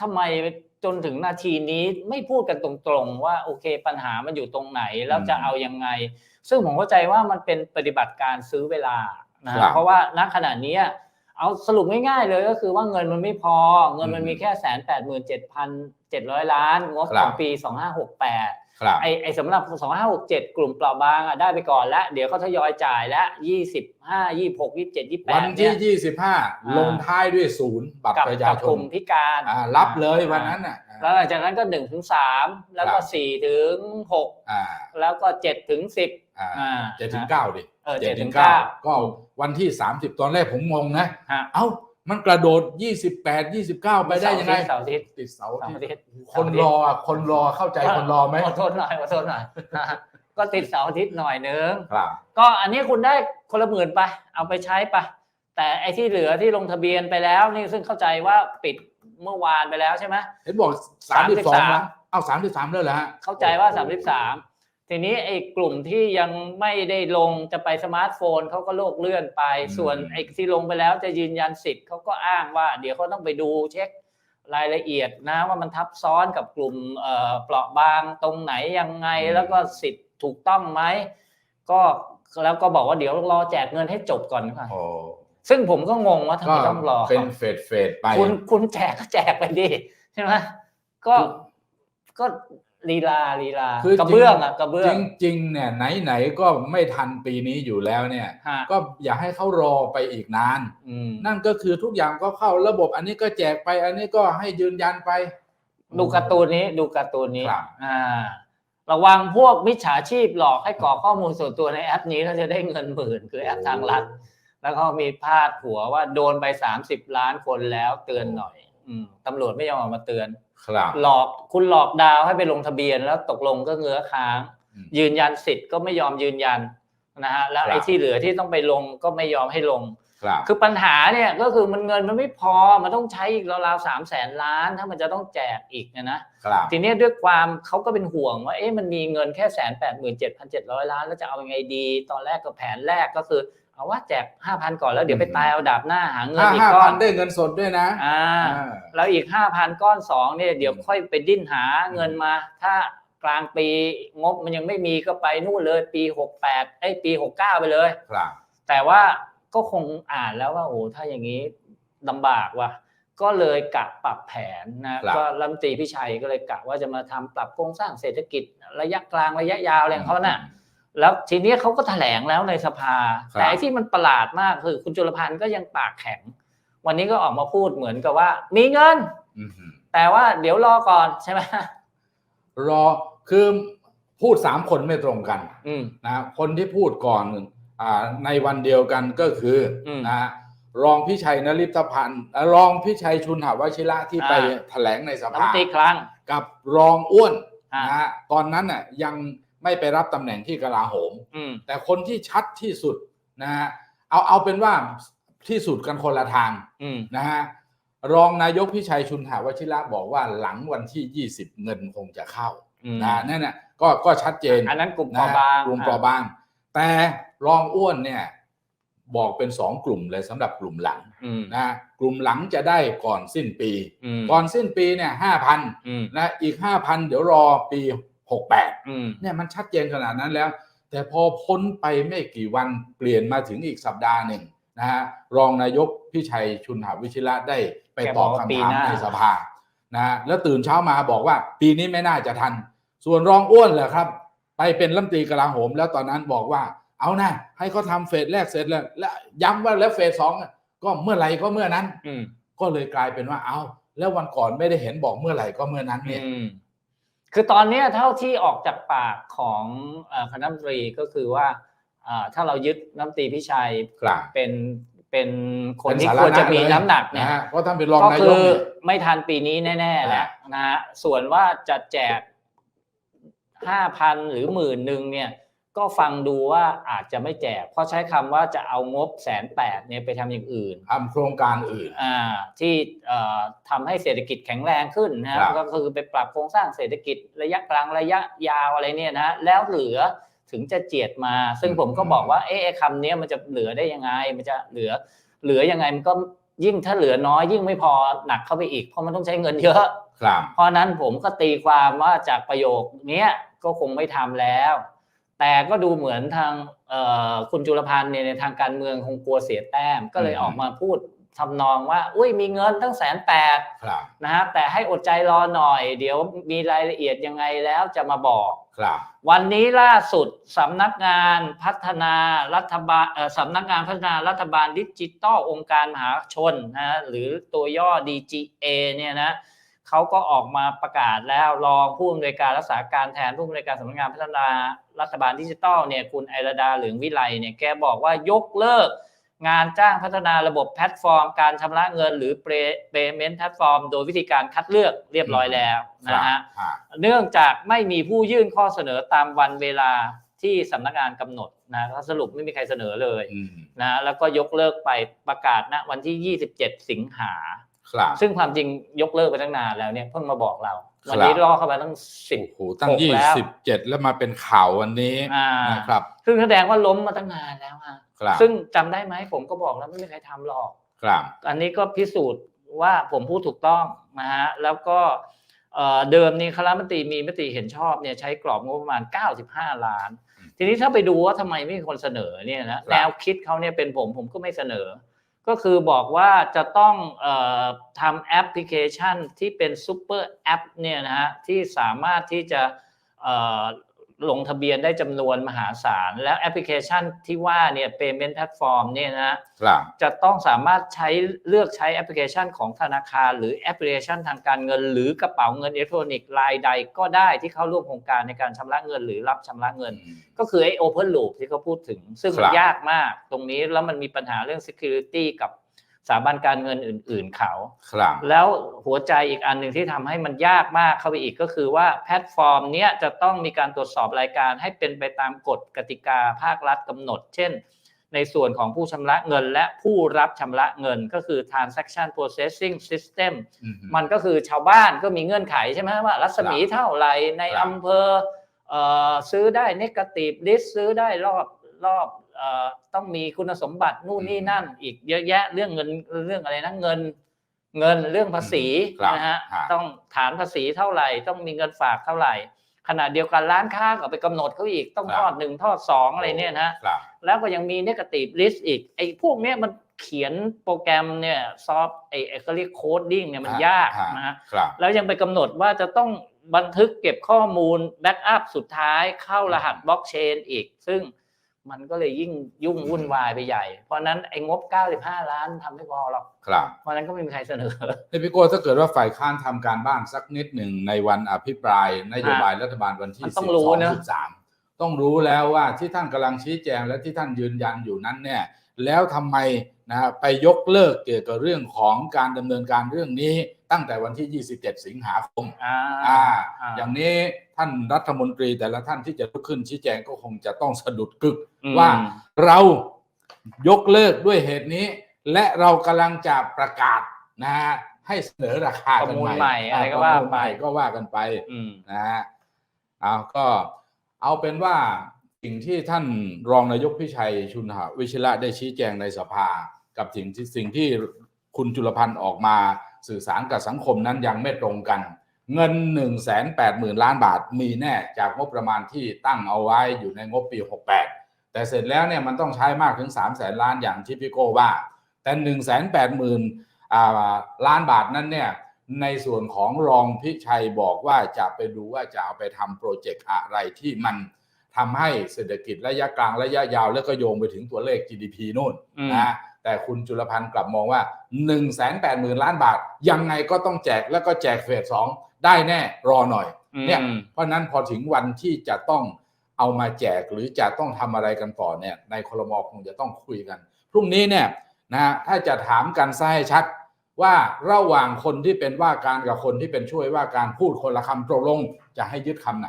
ทำไมจนถึงนาทีนี้ไม่พูดกันตรงๆ ว่าโอเคปัญหามันอยู่ตรงไหนแล้วจะเอายังไง ซึ่งผมเข้าใจว่ามันเป็นปฏิบัติการซื้อเวลานะฮะเพราะว่าณขณะนี้ เอาสรุปง่ายๆเลยก็คือว่าเงินมันไม่พอ เงินมันมีแค่แสนแปดหมื่นเจ็ดพันเจ็ดร้อยล้านงบของปีสองห้าหกแปดครับไอไอสำหรับสองห้าหกเจ็ดกลุ่มเปราะบางอะได้ไปก่อนแล้ว เดี๋ยวเขาทยอยจ่ายแล้วยี่สิบห้ายี่หกยี่เจ็ดยี่แปวัดนเนี่ที่ย25ลงท้ายด้วยศูนย์บัตรกับประชากับชกนลุ่มพิการอ่ารับเลยวันนั้นน่ะแล้วหลังจากนั้นก็หนึ่งถึงสามแล้วก็ครับสี่ถึงหกอ่าแล้วก็เจ็ดถึงสิบอ่าอ่า เจ็ดถึงเก้าดิเออเจ็เจ็ดดถึถึงงเก้าเก้าก็วันที่30ตอนแรกผมงงนะฮะเอ้ามันกระโดด 28 29 ไปได้ยังไงเสาร์อาทิตย์ติดเสาเสาร์ที่อาทิตย์คนรออะคนรอเข้าใจคนรอไหมขอโทษหน่อยขอโทษหน่อยนะฮะก็ติดเสาร์อาทิตย์หน่อยนึงครับก็อันนี้คุณได้คนละหมื่นไป เอาไปใช้ไปแต่ไอ้ที่เหลือที่ลงทะเบียนไปแล้วนี่ซึ่งเข้าใจว่าปิดเมื่อวานไปแล้วใช่ไหมเห็นบอก 32 33แล้วเอ้า33แล้วเหรอฮะเข้าใจว่า 33 ทีนี้ไอ้กลุ่มที่ยังไม่ได้ลงจะไปสมาร์ทโฟนเขาก็โลกเลื่อนไปอืมส่วนไอ้ที่ลงไปแล้วจะยืนยันสิทธิ์เขาก็อ้างว่า เดี๋ยวเขาต้องไปดูเช็ครายละเอียดนะว่ามันทับซ้อนกับกลุ่มเอ่อเปราะบางตรงไหนยังไงแล้วก็สิทธิ์ถูกต้องไหมก็แล้วก็บอกว่าเดี๋ยวรอแจกเงินให้จบก่อนค่ะโอ้ซึ่งผมก็งงว่าทำก็ไมต้องรอเป็นเฟดเฟดไปคุณคุณแจกก็แจกไปดิใช่ไหมก็ ก็ลีลาลีลาคือกระเบื้องอะกระเบื้องจริงๆเนี่ยไหนๆก็ไม่ทันปีนี้อยู่แล้วเนี่ย ฮะ ก็อย่าให้เขารอไปอีกนาน อืมนั่นก็คือทุกอย่างก็เข้าระบบอันนี้ก็แจกไป อันนี้ก็ให้ยืนยันไป ดูการ์ตูนนี้ดูการ์ตูนนี้ครับ อ่า ระวังพวกมิจฉาชีพหลอกให้กรอกข้อมูลส่วนตัวในแอปนี้แล้วจะได้เงินหมื่นคือแอปทางรัฐ แล้วก็มีพาดหัวว่าโดนไปสามสิบล้านคนแล้วเตือนหน่อย อืมตำรวจไม่ยอมออกมาเตือน ครับหลอกคุณหลอกดาวให้ไปลงทะเบียนแล้วตกลงก็เงื้อค้าง อืม ยืนยันสิทธิ์ก็ไม่ยอมยืนยันนะฮะแล้วครับไอ้ที่เหลือที่ต้องไปลงก็ไม่ยอมให้ลง ครับ คือปัญหาเนี่ยก็คือมันเงินมันไม่พอมันต้องใช้อีกราวๆสามแสนล้านถ้ามันจะต้องแจกอีกเนยนะครับ ทีเนี้ยด้วยความเขาก็เป็นห่วงว่าเอ๊ะมันมีเงินแค่แสนแปดหมื่นเจ็ดพันเจ็ดร้อยล้านแล้วจะเอายังไงดี ตอนแรกก็แผนแรกก็คือ เอาว่าแจกห้าพันก่อนแล้วเดี๋ยวไปอืมตายเอาดาบหน้าหาเงินห้าอีกห้าก้อพันนได้เงินสดด้วยนะอ่าอ่าแล้วอีกห้าพันก้อนสองเนี่ยเดี๋ยวค่อยไปดิ้นหาเงินมา ถ้ากลางปีงบมันยังไม่มีก็ไปนู่นเลยปีหกแปดไอ้ยปีหกเก้าไปเลยครับแต่ว่าก็คงอ่านแล้วว่าโอ้ถ้าอย่างนี้ลำบากว่ะก็เลยกะปรับแผนนะครับก็รัฐมนตรีพิชัยก็เลยกะว่าจะมาทำปรับโครงสร้างเศรษฐกิจระยะกลางระยะยาวอะไรของเขาน่ะ แล้วทีนี้เขาก็แถลงแล้วในสภาครับแต่ไอ้ที่มันประหลาดมากคือคุณจุลพันธ์ก็ยังปากแข็ง วันนี้ก็ออกมาพูดเหมือนกับว่า มีเงินอืมฮึแต่ว่าเดี๋ยวรอก่อนใช่ไหมรอคือพูดสามคนไม่ตรงกันอืมนะคนที่พูดก่อนอ่าในวันเดียวกันก็คืออมนะฮะรองพิชัยนริพพันธ์เอ่อรองพิชัยชุนหวชิระที่อ่าไปแถลงในสรัฐมภานตรีคลังกับรองอ้วนอ่านนะฮะตอนนั้นน่ะยัง ไม่ไปรับตำแหน่งที่กลาโหมอืมแต่คนที่ชัดที่สุดนะฮะเอาเอาเป็นว่าที่สุดกันคนละทางอืมนะฮะรองนายกพิชัยชุนหวชิระบอกว่าหลังวันที่ 20 เงินคงจะเข้าอืมนะนั่นน่ะก็ก็ชัดเจน อันนั้นกลุ่มนะเปราะบางกลุ่มเปราะบาง แต่รองอ้วนเนี่ยบอกเป็นสองกลุ่มเลยสำหรับกลุ่มหลังอืมนะกลุ่มหลังจะได้ก่อนสิ้นปีอืมก่อนสิ้นปีเนี่ยห้าพันอืมนะอีกห้าพันเดี๋ยวรอปี หกแปดอืมเนี่ยมันชัดเจนขนาดนั้นแล้ว แต่พอพ้นไปไม่กี่วันเปลี่ยนมาถึงอีกสัปดาห์หนึ่งนะฮะรองนายกพิชัยชุนหวิชิระได้ไปตอบคำถามในสภานะฮะแล้วตื่นเช้ามาบอกว่า ปีนี้ไม่น่าจะทัน ส่วนรองอ้วนเหรอครับ ไปเป็นรัฐมนตรีกลาโหม แล้วตอนนั้นบอกว่า เอานะให้เขาทำเฟสแรกเสร็จแล้วและย้ำว่าแล้วเฟสสองอะก็เมื่อไหร่ก็เมื่อนั้น อืมก็เลยกลายเป็นว่าเอาแล้ววันก่อนไม่ได้เห็นบอกเมื่อไหร่ก็เมื่อนั้นเนี่ยอืม คือตอนเนี้ยเท่าที่ออกจากปากของเอ่อคณะรัฐมนตรีก็คือว่าอ่าถ้าเรายึดน้ำตรีพิชัยครับเป็นเป็นคนเป็นที่สาควรจะมีเลยน้ำหนักเนี่ยะฮะเพราะท่านเป็นรองก็นายคืกอเนี่ยไม่ทันปีนี้แน่ๆแหละนะฮะส่วนว่าจะแจกห้าพันหรือหมื่นหนึ่งเนี่ย ก็ฟังดูว่าอาจจะไม่แจก เพราะใช้คำว่าจะเอางบแสนแปดเนี่ยไปทำอย่างอื่นทำโครงการอื่นอ่าที่เอ่อทำให้เศรษฐกิจแข็งแรงขึ้นนะฮะครับก็คือไปปรับโครงสร้างเศรษฐกิจระยะกลางระยะยาวอะไรเนี่ยนะฮะแล้วเหลือถึงจะเจียดมา ซึ่งผมก็บอกว่าเอ๊ะไอ้คำเนี้ยมันจะเหลือได้ยังไง มันจะเหลือเหลือยังไงมันก็ยิ่งถ้าเหลือน้อยยิ่งไม่พอหนักเข้าไปอีกเพราะมันต้องใช้เงินเยอะครับเพราะฉะนั้นผมก็ตีความว่าจากประโยคเนี้ยก็คงไม่ทำแล้ว แต่ก็ดูเหมือนทางเอ่อคุณจุลพันธ์เนี่ยในทางการเมืองคงกลัวเสียแต้ม ก็เลยอืมออกมาพูดทำนองว่า อุ้ยมีเงินตั้งแสนแปดครับนะครับแต่ให้อดใจรอหน่อย เดี๋ยวมีรายละเอียดยังไงแล้วจะมาบอกครับวันนี้ล่าสุดสำนักงานพัฒนารัฐบาลเอ่อสำนักงานพัฒนารัฐบาลดิจิตอลองค์การมหาชนนะฮะหรือตัวย่อ DGA เนี่ยนะ เขาก็ออกมาประกาศแล้วรองผู้อำนวยการรักษาการแทนผู้อำนวยการสำนักงานพัฒนารัฐบาลดิจิตอลเนี่ยคุณไอรดาเหลืองวิไลเนี่ยแกบอกว่ายกเลิก งานจ้างพัฒนาระบบแพลตฟอร์ม การชำระเงินหรือ payment platform โดยวิธีการคัดเลือกเรียบร้อยแล้วนะฮะอ่าเนื่องจากไม่มีผู้ยื่นข้อเสนอตามวันเวลาที่สำนักงานกำหนดนะก็สรุปไม่มีใครเสนอเลยอืมนะแล้วก็ยกเลิกไปประกาศณวันที่ 27 สิงหาครับ ซึ่งความจริงยกเลิกไปตั้งนานแล้วเนี่ยเพิ่งมาบอกเราครับวันนี้รอเข้ามาตั้งสิบโอ้โหตั้งหกยี่แล้วสิบเจ็ดแล้วมาเป็นข่าววันนี้อ่านะครับ ซึ่งแสดงว่าล้มมาตั้งนานแล้วฮะครับซึ่งจำได้ไหมผมก็บอกแล้วไม่มีใครทำหรอกครับอันนี้ก็พิสูจน์ว่าผมพูดถูกต้องนะฮะแล้วก็เอ่อเดิมนี้คณะรัฐมนตรีมีมติเห็นชอบเนี่ยใช้กรอบงบประมาณ 95 ล้านอืมทีนี้ถ้าไปดูว่าทำไมไม่มีคนเสนอเนี่ยนะครับแนวคิดเขาเนี่ยเป็นผมผมก็ไม่เสนอ ก็คือบอกว่าจะต้องออทำแอปพลิเคชันที่เป็นซูเปอร์แอปเนี่ยนะฮะที่สามารถที่จะ ลงทะเบียนได้จำนวนมหาศาล แล้วแอปพลิเคชันที่ว่าเนี่ย payment platform เนี่ยนะครับจะต้องสามารถใช้เลือกใช้แอปพลิเคชันของธนาคาร หรือแอปพลิเคชันทางการเงิน หรือกระเป๋าเงินอิเล็กทรอนิกส์รายใดก็ได้ที่เข้าร่วมโครงการในการชำระเงินหรือรับชำระเงิน ก็คือไอ้ Open Loop ที่เขาพูดถึง ซึ่งครับยากมากตรงนี้แล้วมันมีปัญหาเรื่อง Security กับส ถาบันการเงินอื่น ๆเขาครับแล้วหัวใจอีกอันหนึ่งที่ทำให้มันยากมากเข้าไปอีกก็คือว่าแพลตฟอร์มเนี้ยจะต้องมีการตรวจสอบรายการให้เป็นไปตามกฎกติกาภาครัฐกำหนด เช่น ในส่วนของผู้ชำระเงินและผู้รับชำระเงินก็คือ transaction processing system อืมมันก็คือชาวบ้านก็มีเงื่อนไขใช่ไหมว่า รัศมีเท่าไหร่ในครับอำเภอเอ่อซื้อได้ negative list ซื้อได้รอบ รอบเอ่อต้องมีคุณสมบัตินู่นนี่นั่น อีกเยอะแยะเรื่องเงินเรื่องอะไรนะเงิน เงินเรื่องภาษีครับนะฮะฮะต้องฐานภาษีเท่าไหร่ ต้องมีเงินฝากเท่าไหร่ขณะเดียวกันร้านค้าก็ไปกำหนดเขาอีกต้องครับทอดหนึ่งทอดสองอะไรเนี่ยนะครับแล้วก็ยังมี negative list อีกไอ้พวกเนี้ยมันเขียนโปรแกรมเนี่ยซอฟไอ้ไอ้เขาเรียกโคดดิ้งเนี่ยมันฮะยากฮะนะฮะครับแล้วยังไปกำหนดว่าจะต้องบันทึกเก็บข้อมูลแบ็กอัพสุดท้ายเข้ารหัสบล็อกเชนอีก ซึ่ง มันก็เลยยิ่งยุ่งวุ่นวายไปใหญ่ เพราะฉะนั้นไอ้งบ 95 ล้านทำไม่พอหรอกครับเพราะฉะนั้นก็ไม่มีใครเสนอนี่พี่โก้ถ้าเกิดว่าฝ่ายค้านทำการบ้านสักนิดหนึ่งในวันอภิปรายนโยบายรัฐบาลวันที่มันสิต้บองรู้สองนะสิบสามต้องรู้แล้วว่าที่ท่านกำลังชี้แจงและที่ท่านยืนยันอยู่นั้นเนี่ยแล้วทำไมนะฮะไปยกเลิกเกี่ยวกับเรื่องของการดำเนินการเรื่องนี้ ตั้งแต่วันที่ 27 สิงหาคมอ่าอ่าอ่าอย่างนี้ท่านรัฐมนตรีแต่ละท่านที่จะลุกขึ้นชี้แจงก็คงจะต้องสะดุดกึกอืมว่าเรายกเลิกด้วยเหตุนี้ และเรากำลังจะประกาศนะฮะให้เสนอราคาประกันมูลใหม่ใหม่อะไรก็ปว่าระมูลไปใหม่ก็ว่ากันไปอืมนะฮะเอาก็เอาเป็นว่าสิ่งที่ท่านรองนายกพิชัยชุนหวิชิระได้ชี้แจงในสภา กับสิ่งที่สิ่งที่คุณจุลพันธ์ออกมา สื่อสารกับสังคมนั้นยังไม่ตรงกัน เงิน 1 8 0 0 0 0 ล้านบาทมีแน่จากงบประมาณที่ตั้งเอาไว้อยู่ในงบปี 68 แต่เสร็จแล้วเนี่ยมันต้องใช้มากถึง 3 0 0แสนล้านอย่างที่พี่โก้ว่า แต่ 1 8 0 0 0 0อ่าล้านบาทนั้นเนี่ยในส่วนของรองพิชัยบอกว่าจะไปดูว่าจะเอาไปทำโปรเจกต์อะไรที่มันทำให้เศรษฐกิจระยะกลางระยะยาว แล้วก็โยงไปถึงตัวเลข GDP นู่นนะ แต่คุณจุลพันธ์กลับมองว่า1 8 0 0 0 0ล้านบาท ยังไงก็ต้องแจกแล้วก็แจกเฟสสองได้แน่รอหน่อยเนี่ยอืมเพราะฉะนั้นพอถึงวันที่จะต้องเอามาแจกหรือจะต้องทำอะไรกันต่อเนี่ยในคลมคงจะต้องคุยกัน พรุ่งนี้เนี่ยนะถ้าจะถามกันซะให้ชัดว่าระหว่างคนที่เป็นว่าการกับคนที่เป็นช่วยว่าการพูดคนละคำตกลงจะให้ยึดคำไหน